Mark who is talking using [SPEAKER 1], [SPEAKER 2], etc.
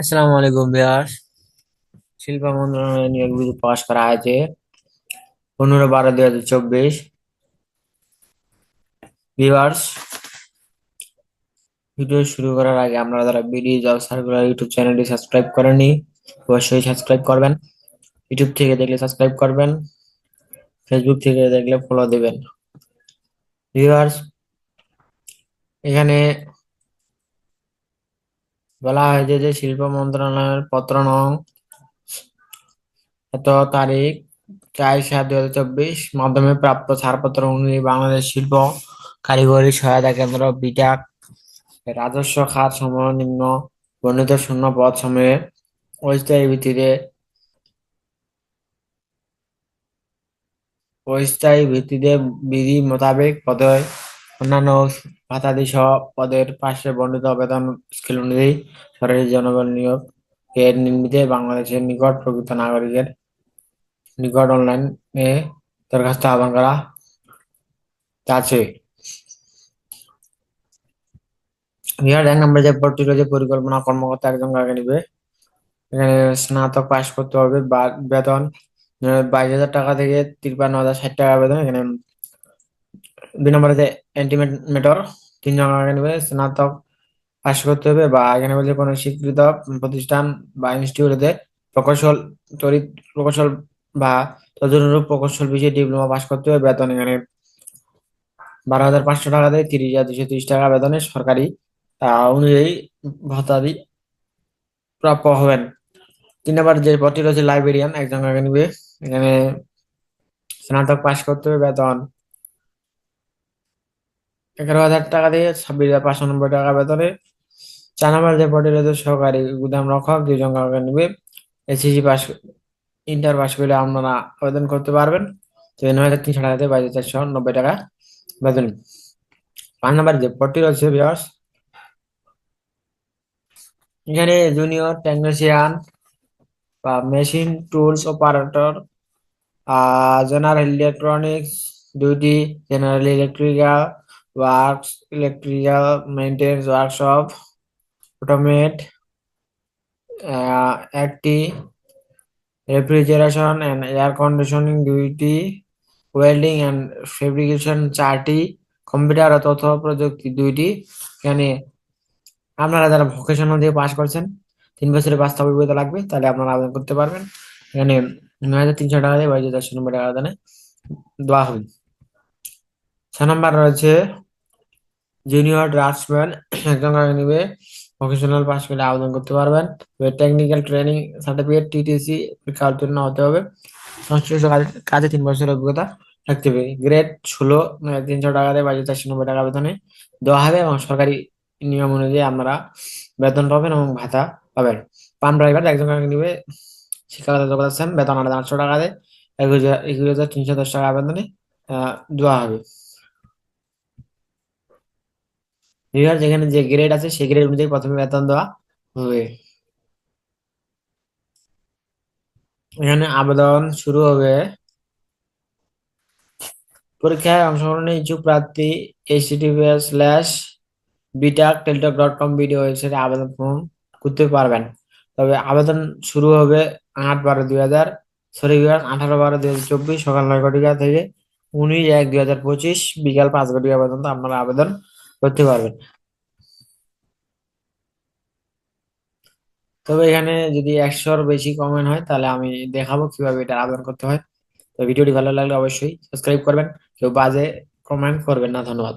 [SPEAKER 1] আসসালামু আলাইকুম বিয়াস শিল্প মন্ত্রণালয় নিয়োগ বিধি প্রকাশ করা হয়েছে পনেরো বারো দুই হাজার চব্বিশ। ভিউয়ার্স, ভিডিও শুরু করার আগে আপনারা যারা বিডি জব সার্কুলার ইউটিউব চ্যানেলটি সাবস্ক্রাইব করেননি, অবশ্যই সাবস্ক্রাইব করবেন। ইউটিউব থেকে দেখলে সাবস্ক্রাইব করবেন, ফেসবুক থেকে দেখলে ফলো দিবেন। ভিউয়ার্স, এখানে বলা হয়েছে যে শিল্প মন্ত্রণালয়ের পত্র নং এত তারিখ চার সাত দুই হাজার চব্বিশ, মাধ্যমে প্রাপ্ত ছাড়পত্র অনুযায়ী বাংলাদেশ শিল্প কারিগরি সহায়তা কেন্দ্র বিটাক রাজস্ব খাত সমূহ নিম্ন বর্ণিত শূন্য পদ সমূহে অস্থায়ী ভিত্তিতে অস্থায়ী ভিত্তিতে বিধি মোতাবেক পদে অন্যান্য ভাতাদি সহ পদের পাশে বর্ণিত বেতন স্কেল অনুযায়ী সরকারি জনগণ নিয়োগ এর নিমিত্তে বাংলাদেশের নিকট প্রকৃত নাগরিকের নিকট অনলাইনে দরখাস্ত আহ্বান করা আছে বিহার এক নম্বরে যে পদটি রয়েছে, পরিকল্পনা কর্মকর্তা একজন কাকে নিবে? এখানে স্নাতক পাশ করতে হবে বেতন। বাইশ হাজার টাকা থেকে তিপ্পান্ন হাজার ষাট টাকা বেতন এখানে দুই নম্বরে যে এন্টিমেটর তিনজন কাকে নিবে স্নাতক, পাশ করতে হবে বা এখানে বলছে কোনো স্বীকৃত প্রতিষ্ঠান বা ইনস্টিটিউটে প্রকৌশল তড়িৎ প্রকৌশল বা তদনুরূপ প্রকৌশল বিষয়ে ডিপ্লোমা পাশ করতে হবে বেতন এখানে বারো হাজার পাঁচশো টাকা থেকে তিরিশ হাজার দুশো তিরিশ টাকা বেতনে সরকারি অনুযায়ী ভাতাদি প্রাপ্য হবেন। তিন নম্বর যে পদটি রয়েছে লাইব্রেরিয়ান একজন কাকে নিবে, এখানে স্নাতক পাশ করতে হবে বেতন। এগারো হাজার টাকা দিয়ে ছাব্বিশ হাজার পাঁচশো নব্বই টাকা বেতনে পদটি রয়েছে, সহকারী গুদাম রক্ষক দুইজন কাকে নিবে। এসএসসি পাস ইন্টার পাস করলে আপনারা আবেদন করতে পারবেন। তো নয় হাজার তিনশো টাকা দিয়ে বাইশ চারশো নব্বই টাকা বেতন। পাঁচ নম্বর যে পদটি রয়েছে বিয়ার্স এখানে জুনিয়র টেকনিশিয়ান বা machine tools operator general electronics duty general electrical works electrical maintenance workshop automate একটি refrigeration and air conditioning duty welding and fabrication চারটি কম্পিউটার ও তথ্য প্রযুক্তি দুইটি। এখানে আপনারা যারা ভোকেশনাল দিয়ে পাস করছেন, তিন বছরের বাস্তব অভিজ্ঞতা লাগবে, তাহলে আপনারা আবেদন করতে পারবেন। এখানে নয় হাজার তিনশো টাকা দিয়ে বাইশ হাজার চারশো নব্বই টাকা আবেদনে দেওয়া হবে। ছ নম্বর রয়েছে জুনিয়র ড্রাফটসম্যান, একজন কাকে নিবে ভোকেশনাল পাস করলে আবেদন করতে পারবেন। টেকনিক্যাল ট্রেনিং সার্টিফিকেট টিটিসি পরীক্ষা উত্তীর্ণ হতে হবে। সংশ্লিষ্ট কাজে- তিন বছরের অভিজ্ঞতা থাকতে হবে। গ্রেড ষোলো মানে তিনশো টাকা দিয়ে বাইশ হাজার চারশো নব্বই টাকা বেতনে দেওয়া হবে এবং সরকারি নিয়ম অনুযায়ী আপনারা বেতন পাবেন এবং ভাতা পাবেন। পান ড্রাইভার, একজন নিবে, শিক্ষাগত যোগ্যতা আছেন বেতন আলাদা আটশো টাকা দিয়ে একুশ হাজার তিনশো দশ টাকা বেতনে দেওয়া হবে। বিহার যেখানে যে গ্রেড আছে, সেই গ্রেড অনুযায়ী প্রথমে বেতন দেওয়া হবে। এখানে আবেদন শুরু হবে। পরীক্ষায় অংশগ্রহণের ইচ্ছুক প্রার্থী HTTPS slash BITAC Teletalk dot com video ওয়েবসাইটে আবেদন ফর্ম করতে পারবেন। তবে আবেদন শুরু হবে আট বারো দুই হাজার সরি আঠারো বারো দুই হাজার চব্বিশ সকাল নয় ঘটিকা থেকে উনিশ এক দুই হাজার পঁচিশ, বিকাল পাঁচ ঘটিকা পর্যন্ত আপনারা আবেদন করতে পারবেন তবে এখানে যদি একশোর বেশি কমেন্ট হয়, তাহলে আমি দেখাবো কীভাবে এটা আবেদন করতে হয়। তো ভিডিওটি ভালো লাগলে অবশ্যই সাবস্ক্রাইব করবেন। কেউ বাজে কমেন্ট করবেন না, ধন্যবাদ।